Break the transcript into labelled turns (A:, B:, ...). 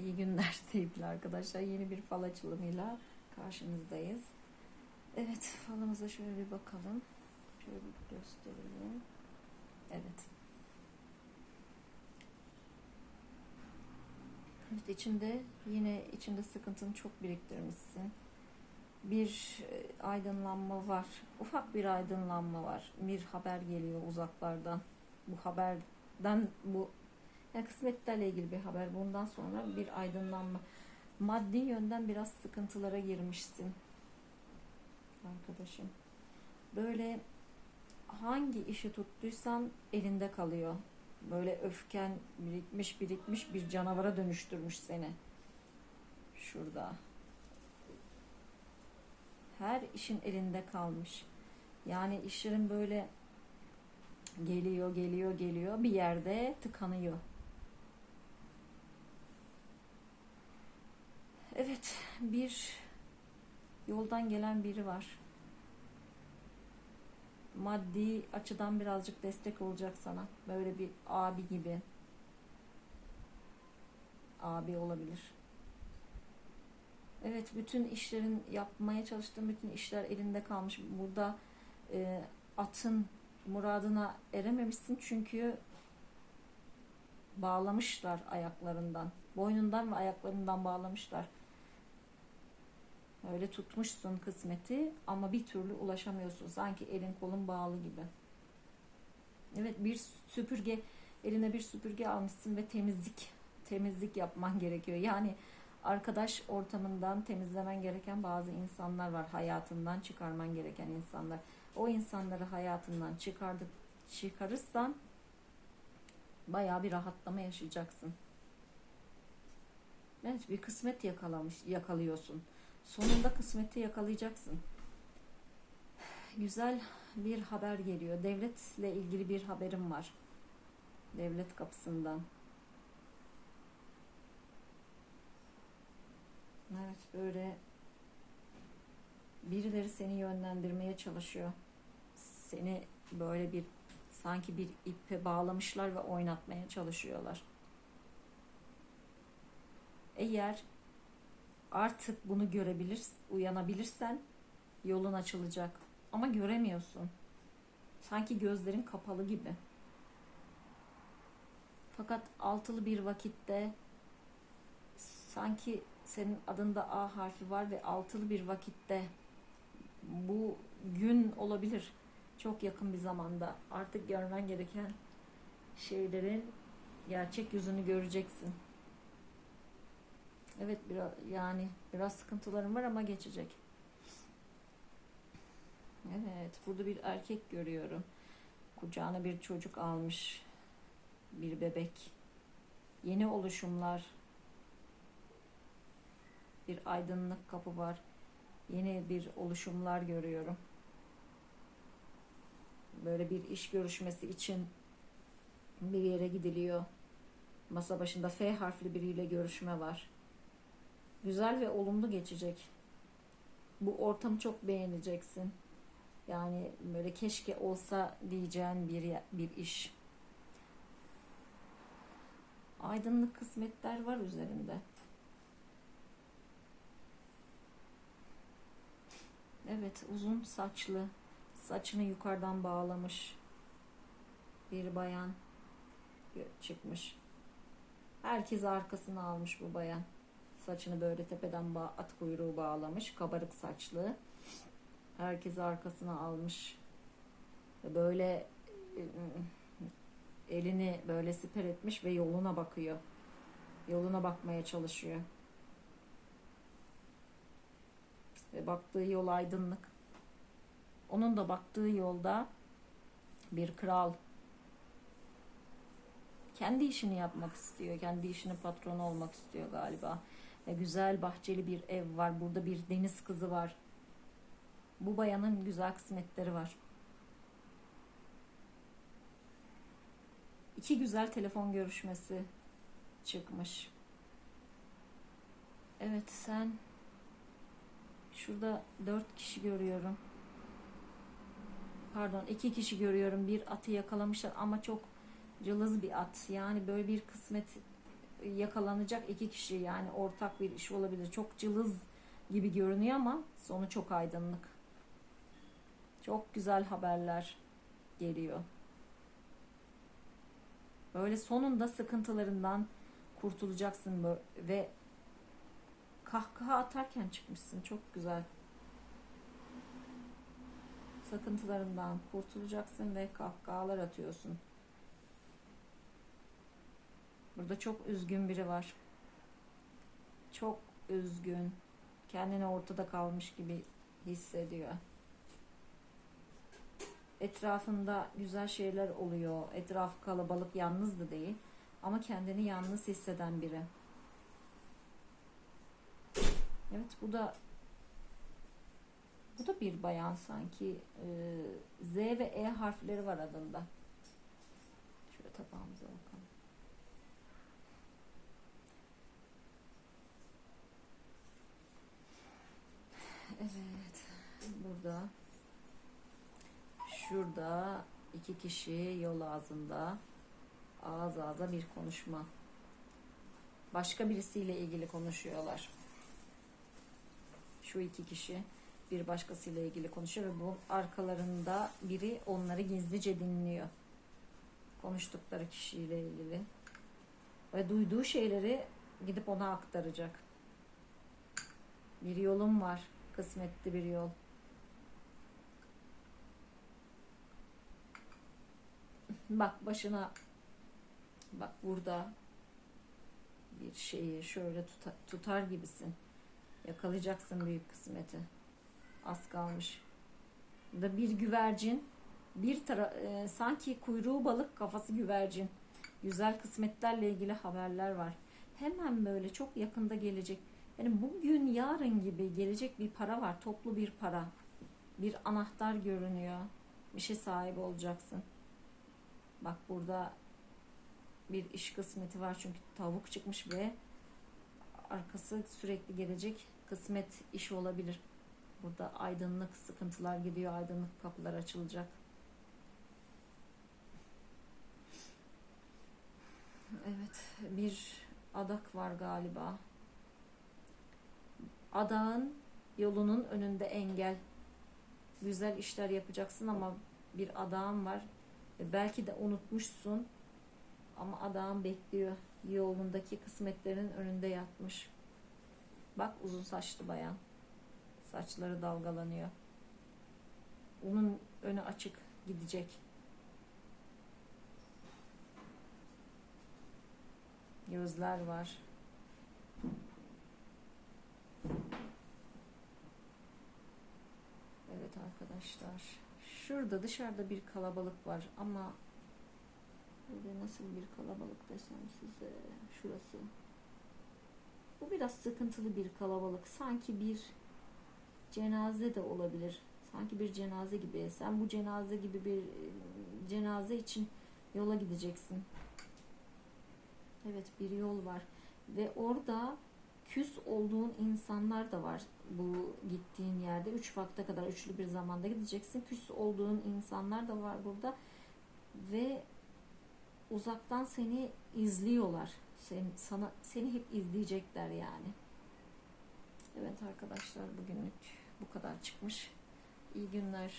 A: İyi günler sevgili arkadaşlar. Yeni bir fal açılımıyla karşınızdayız. Evet falımıza şöyle bir bakalım. Şöyle bir göstereyim. Evet. Evet içinde yine içinde sıkıntını çok biriktirmişsin. Bir e, aydınlanma var. Ufak bir aydınlanma var. Bir haber geliyor uzaklardan. Bu haberden bu yani kısmetlerle ilgili bir haber. Bundan sonra bir aydınlanma. Maddi yönden biraz sıkıntılara girmişsin. Arkadaşım. Böyle hangi işi tuttuysan elinde kalıyor. Böyle öfken birikmiş birikmiş bir canavara dönüştürmüş seni. Şurada. Her işin elinde kalmış. Yani işlerin böyle geliyor geliyor geliyor bir yerde tıkanıyor. Evet, bir yoldan gelen biri var. Maddi açıdan birazcık destek olacak sana. Böyle bir abi gibi. Abi olabilir. Evet, bütün işlerin yapmaya çalıştığın bütün işler elinde kalmış. Burada e, atın muradına erememişsin çünkü bağlamışlar ayaklarından. Boynundan ve ayaklarından bağlamışlar. Öyle tutmuşsun kısmeti ama bir türlü ulaşamıyorsun. Sanki elin kolun bağlı gibi. Evet bir süpürge eline bir süpürge almışsın ve temizlik temizlik yapman gerekiyor. Yani arkadaş ortamından temizlemen gereken bazı insanlar var. Hayatından çıkarman gereken insanlar. O insanları hayatından çıkardık çıkarırsan bayağı bir rahatlama yaşayacaksın. Evet bir kısmet yakalamış yakalıyorsun. Sonunda kısmeti yakalayacaksın. Güzel bir haber geliyor. Devletle ilgili bir haberim var. Devlet kapısından. Evet böyle birileri seni yönlendirmeye çalışıyor. Seni böyle bir sanki bir ipe bağlamışlar ve oynatmaya çalışıyorlar. Eğer artık bunu görebilir, uyanabilirsen yolun açılacak. Ama göremiyorsun. Sanki gözlerin kapalı gibi. Fakat altılı bir vakitte sanki senin adında A harfi var ve altılı bir vakitte bu gün olabilir. Çok yakın bir zamanda artık görmen gereken şeylerin gerçek yüzünü göreceksin. Evet biraz yani biraz sıkıntılarım var ama geçecek. Evet burada bir erkek görüyorum. Kucağına bir çocuk almış. Bir bebek. Yeni oluşumlar. Bir aydınlık kapı var. Yeni bir oluşumlar görüyorum. Böyle bir iş görüşmesi için bir yere gidiliyor. Masa başında F harfli biriyle görüşme var güzel ve olumlu geçecek. Bu ortamı çok beğeneceksin. Yani böyle keşke olsa diyeceğin bir bir iş. Aydınlık kısmetler var üzerinde. Evet, uzun saçlı, saçını yukarıdan bağlamış bir bayan çıkmış. Herkes arkasını almış bu bayan. Saçını böyle tepeden bağ, at kuyruğu bağlamış. Kabarık saçlı. Herkes arkasına almış. Böyle e, elini böyle siper etmiş ve yoluna bakıyor. Yoluna bakmaya çalışıyor. Ve baktığı yol aydınlık. Onun da baktığı yolda bir kral kendi işini yapmak istiyor. Kendi işinin patronu olmak istiyor galiba. E, güzel bahçeli bir ev var. Burada bir deniz kızı var. Bu bayanın güzel kısmetleri var. İki güzel telefon görüşmesi çıkmış. Evet sen şurada dört kişi görüyorum. Pardon iki kişi görüyorum. Bir atı yakalamışlar ama çok cılız bir at. Yani böyle bir kısmet yakalanacak iki kişi yani ortak bir iş olabilir. Çok cılız gibi görünüyor ama sonu çok aydınlık. Çok güzel haberler geliyor. Böyle sonunda sıkıntılarından kurtulacaksın ve kahkaha atarken çıkmışsın. Çok güzel. Sıkıntılarından kurtulacaksın ve kahkahalar atıyorsun. Burada çok üzgün biri var. Çok üzgün. Kendini ortada kalmış gibi hissediyor. Etrafında güzel şeyler oluyor. Etraf kalabalık, yalnız da değil. Ama kendini yalnız hisseden biri. Evet bu da bu da bir bayan sanki. Ee, Z ve E harfleri var adında. Şöyle tabağımıza bakalım. Evet. Burada şurada iki kişi yol ağzında ağız ağza bir konuşma. Başka birisiyle ilgili konuşuyorlar. Şu iki kişi bir başkasıyla ilgili konuşuyor ve bu arkalarında biri onları gizlice dinliyor. Konuştukları kişiyle ilgili. Ve duyduğu şeyleri gidip ona aktaracak. Bir yolum var. Kısmetli bir yol. Bak başına bak burada bir şeyi şöyle tuta- tutar gibisin. Yakalayacaksın büyük kısmeti. Az kalmış. Da bir güvercin, bir tara e, sanki kuyruğu balık, kafası güvercin. Güzel kısmetlerle ilgili haberler var. Hemen böyle çok yakında gelecek. Yani bugün, yarın gibi gelecek bir para var. Toplu bir para. Bir anahtar görünüyor. Bir şey sahibi olacaksın. Bak burada bir iş kısmeti var çünkü tavuk çıkmış ve arkası sürekli gelecek kısmet iş olabilir. Burada aydınlık sıkıntılar gidiyor, aydınlık kapılar açılacak. Evet, bir adak var galiba. Adağın yolunun önünde engel. Güzel işler yapacaksın ama bir adağın var. Ve Belki de unutmuşsun ama adağın bekliyor. Yolundaki kısmetlerin önünde yatmış. Bak uzun saçlı bayan. Saçları dalgalanıyor. Onun önü açık gidecek. Gözler var. Evet arkadaşlar. Şurada dışarıda bir kalabalık var ama burada nasıl bir kalabalık desem size şurası. Bu biraz sıkıntılı bir kalabalık. Sanki bir cenaze de olabilir. Sanki bir cenaze gibi. Sen bu cenaze gibi bir e, cenaze için yola gideceksin. Evet bir yol var. Ve orada küs olduğun insanlar da var bu gittiğin yerde. Üç vakte kadar üçlü bir zamanda gideceksin. Küs olduğun insanlar da var burada. Ve uzaktan seni izliyorlar. Sen, sana, seni hep izleyecekler yani. Evet arkadaşlar bugünlük bu kadar çıkmış. İyi günler.